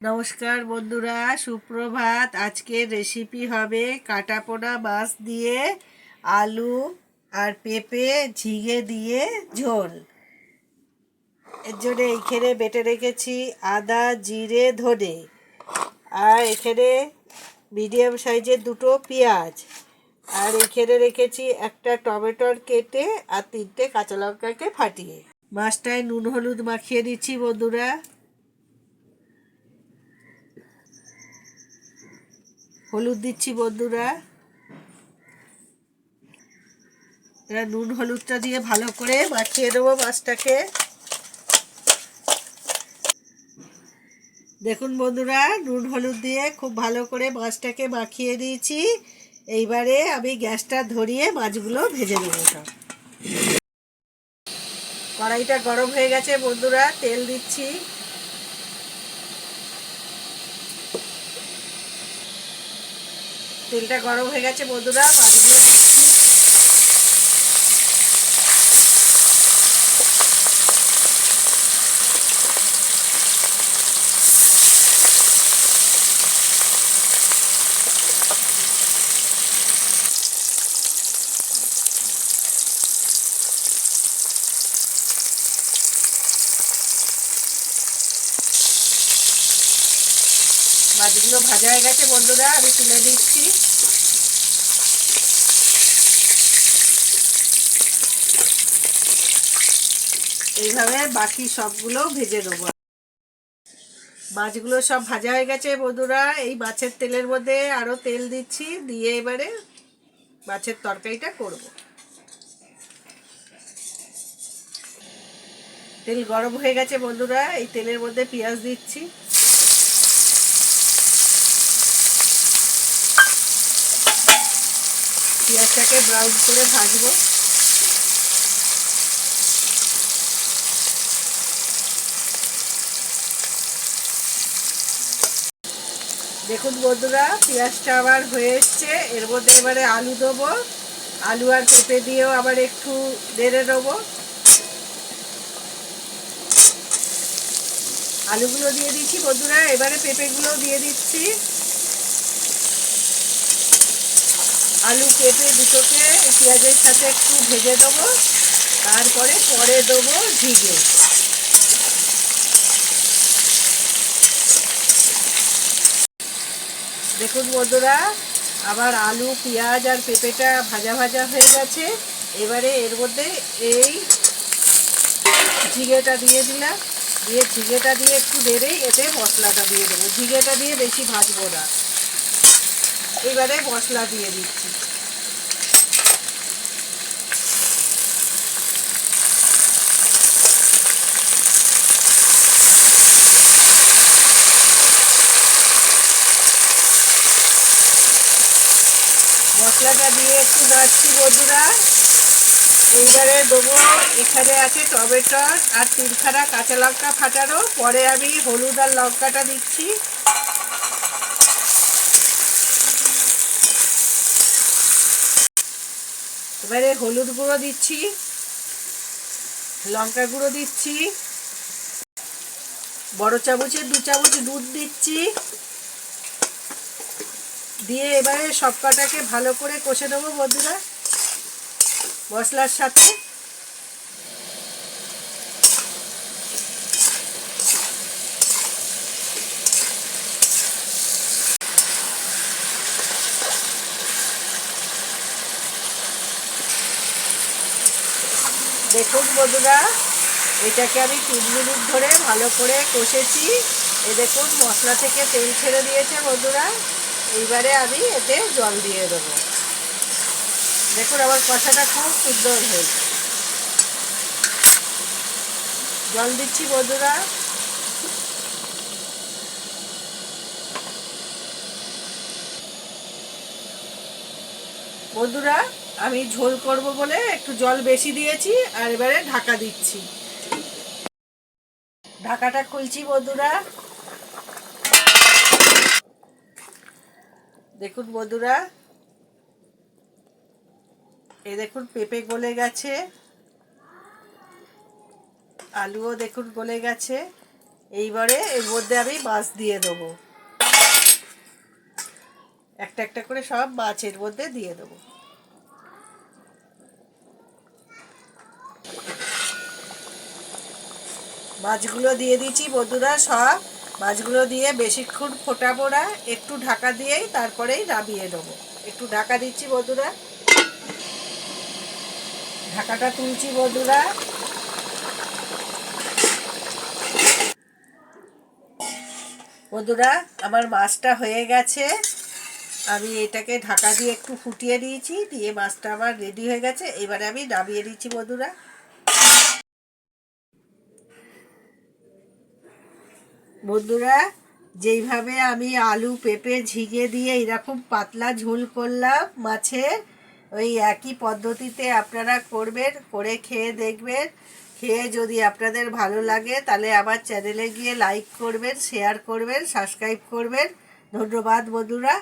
নমস্কার বন্ধুরা, সুপ্রভাত। আজকের রেসিপি হবে কাটাপোনা মাছ দিয়ে আলু আর পেঁপে ঝিঙে দিয়ে ঝোল। এর জন্য এইখানে বেটে রেখেছি আদা, জিরে, ধনে। আর এখানে মিডিয়াম সাইজের দুটো পেঁয়াজ। আর এখানে রেখেছি একটা টমেটোর কেটে আর তিনটে কাঁচা লঙ্কাকে ফাটিয়ে। মাছটায় নুন, হলুদ মাখিয়ে দিচ্ছি বন্ধুরা। হলুদ দিচ্ছি বন্ধুরা। এরা নুন হলুদটা দিয়ে ভালো করে মাখিয়ে দেবো মাছটাকে। দেখুন বন্ধুরা, নুন হলুদ দিয়ে খুব ভালো করে মাছটাকে মাখিয়ে দিয়েছি। এইবারে আমি গ্যাসটা ধরিয়ে মাছগুলো ভেজে নেব কড়াইটা গরম হয়ে গেছে বন্ধুরা, তেল দিচ্ছি। তেলটা গরম হয়ে গেছে বন্ধুরা মাছগুলো দিচ্ছি মাছগুলো ভাজা হয়ে গেছে বন্ধুরা, আমি তুলে দিচ্ছি। এইভাবে বাকি সবগুলো ভেজে নেব। মাছগুলো সব ভাজা হয়ে গেছে বন্ধুরা, এই মাছের তেলের মধ্যে আরও তেল দিচ্ছি, দিয়ে এবারে মাছের তরকারিটা করব। তেল গরম হয়ে গেছে বন্ধুরা, এই তেলের মধ্যে পেঁয়াজ দিচ্ছি। পেঁয়াজটাকে ব্রাউন করে ভাজবো। দেখুন বন্ধুরা, পেঁয়াজটা আবার হয়ে এসছে। এর মধ্যে এবারে আলু দেবো। আলু আর পেঁপে দিয়েও আবার একটু নেড়ে নেব। আলুগুলো দিয়ে দিচ্ছি বন্ধুরা, এবারে পেঁপেগুলো দিয়ে দিচ্ছি। আলু পেঁপে দুটোকে পেঁয়াজের সাথে একটু ভেজে দেবো, তারপরে পরে দেবো ঝিঙে। দেখুন বন্ধুরা, আবার আলু, পেঁয়াজ আর পেঁপেটা ভাজা ভাজা হয়ে গেছে। এবারে এর মধ্যে এই ঝিঙেটা দিয়ে দিলাম। দিয়ে ঝিঙেটা দিয়ে একটু বেড়েই এতে মশলাটা দিয়ে দেবো। ঝিঙেটা দিয়ে বেশি ভাজবো না। এবারে মশলা দিয়ে দিচ্ছি। মশলাটা দিয়ে একটু নাড়ছি বন্ধুরা। এইবারে দেবো, এখানে আছে টমেটো আর তিনখানা কাঁচা লঙ্কা ফাটানো। পরে আমি হলুদ আর লঙ্কাটা দিচ্ছি। এবারে হলুদ গুঁড়ো দিচ্ছি, লঙ্কা গুঁড়ো দিচ্ছি, বড় চামচে দু চামচ দুধ দিচ্ছি, দিয়ে এবারে সব কটাকে ভালো করে কষে দেবো বন্ধুরা মশলার সাথে। দেখুন বন্ধুরা, এটাকে আমি তিন মিনিট ধরে ভালো করে কষেছি। এ দেখুন, মশলা থেকে তেল ছেড়ে দিয়েছে বন্ধুরা। এইবারে আমি এতে জল দিয়ে দেবো। দেখুন, আমার কষাটা খুব সুন্দর হয়েছে। জল দিচ্ছি বন্ধুরা। বন্ধুরা আমি ঝোল করব বলে একটু জল বেশি দিয়েছি আর এবারে ঢাকা দিচ্ছি। ঢাকাটা খুলছি বন্ধুরা। দেখুন বন্ধুরা। এ দেখুন পেঁপে গলে গেছে। আলুও দেখুন গলে গেছে। এইবারে এর মধ্যে আমি মাছ দিয়ে দেবো। একটা একটা করে সব মাছ এর মধ্যে দিয়ে দেবো। মাছগুলো দিয়ে দিচ্ছি বন্ধুরা, সব মাছগুলো দিয়ে বেশিক্ষণ ফোটাবো না, একটু ঢাকা দিয়েই তারপরেই নামিয়ে দেবো একটু ঢাকা দিচ্ছি বন্ধুরা। ঢাকাটা তুলছি বন্ধুরা। বন্ধুরা, আমার মাছটা হয়ে গেছে। আমি এটাকে ঢাকা দিয়ে একটু ফুটিয়ে নিয়েছি, দিয়ে মাছটা আমার রেডি হয়ে গেছে। এবারে আমি নামিয়ে দিচ্ছি বন্ধুরা। বন্ধুরা, যেইভাবে আমি আলু পেঁপে ঝিঙে দিয়ে এরকম পাতলা ঝোল করলাম মাছের ওই একই পদ্ধতিতে আপনারা করবেন, করে খেয়ে দেখবেন। খেয়ে যদি আপনাদের ভালো লাগে, তাহলে আমার চ্যানেলে গিয়ে লাইক করবেন, শেয়ার করবেন, সাবস্ক্রাইব করবেন। ধন্যবাদ বন্ধুরা।